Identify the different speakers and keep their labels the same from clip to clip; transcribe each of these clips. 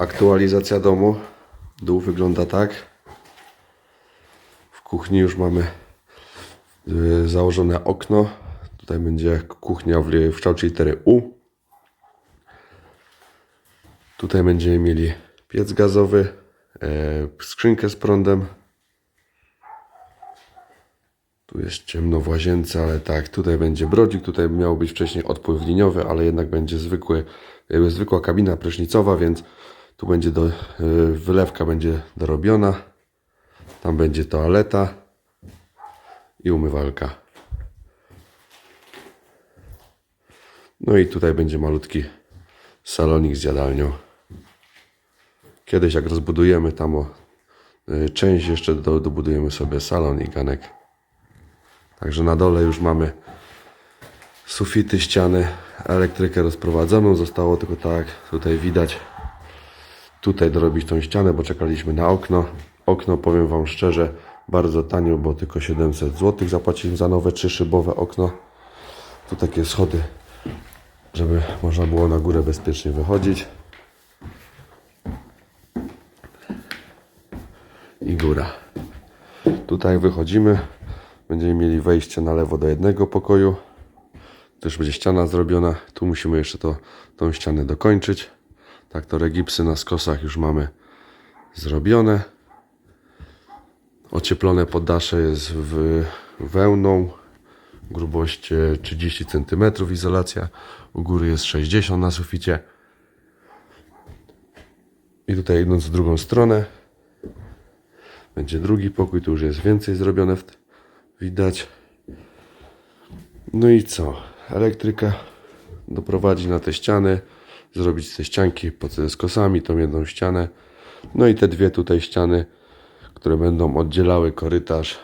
Speaker 1: Aktualizacja domu. Dół wygląda tak. W kuchni już mamy y, założone okno. Tutaj będzie kuchnia w, kształcie litery U. Tutaj będziemy mieli piec gazowy, e, skrzynkę z prądem. Tu jest ciemno w łazience, ale tak, tutaj będzie brodzik, tutaj miał być wcześniej odpływ liniowy, ale jednak będzie zwykły, jakby zwykła kabina prysznicowa, więc tu będzie do, y, wylewka będzie dorobiona. Tam będzie toaleta i umywalka. No i tutaj będzie malutki salonik z jadalnią. Kiedyś jak rozbudujemy tam o y, część jeszcze do, dobudujemy sobie salon i ganek. Także na dole już mamy sufity, ściany, elektrykę rozprowadzoną. Zostało tylko tak, tutaj widać, tutaj dorobić tą ścianę, bo czekaliśmy na okno. Okno, powiem Wam szczerze, bardzo tanio, bo tylko 700 zł zapłaciliśmy za nowe trzyszybowe okno. Tu takie schody, żeby można było na górę bezpiecznie wychodzić. I góra. Tutaj wychodzimy. Będziemy mieli wejście na lewo do jednego pokoju. Też będzie ściana zrobiona. Tu musimy jeszcze to, tą ścianę dokończyć. Tak to regipsy na skosach już mamy zrobione. Ocieplone poddasze jest w wełną. Grubość e, 30 cm izolacja. U góry jest 60 na suficie. I tutaj idąc w drugą stronę będzie drugi pokój, tu już jest więcej zrobione, widać. No i co? Elektryka doprowadzi na te ściany, zrobić te ścianki pod z kosami, tą jedną ścianę. No i te dwie tutaj ściany, które będą oddzielały korytarz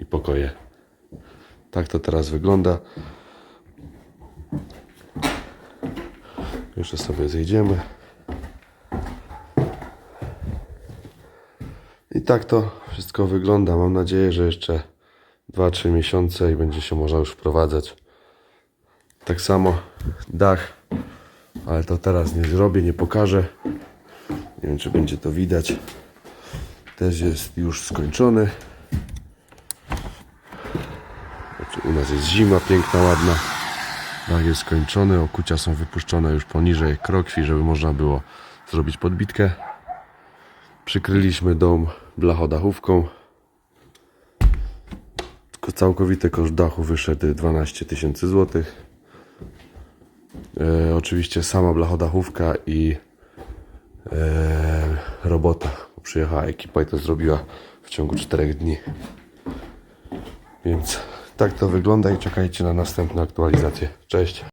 Speaker 1: i pokoje. Tak to teraz wygląda. Jeszcze sobie zejdziemy. I tak to wszystko wygląda. Mam nadzieję, że jeszcze 2-3 miesiące i będzie się można już wprowadzać. Tak samo dach, ale to teraz nie zrobię, nie pokażę. Nie wiem, czy będzie to widać. Też jest już skończony. Znaczy, u nas jest zima piękna, ładna. Dach jest skończony, okucia są wypuszczone już poniżej krokwi, żeby można było zrobić podbitkę. Przykryliśmy dom blachodachówką. Całkowity koszt dachu wyszedł 12 tysięcy złotych. E, oczywiście sama blachodachówka i e, robota. Przyjechała ekipa i to zrobiła w ciągu 4 dni. Więc tak to wygląda i czekajcie na następne aktualizacje. Cześć!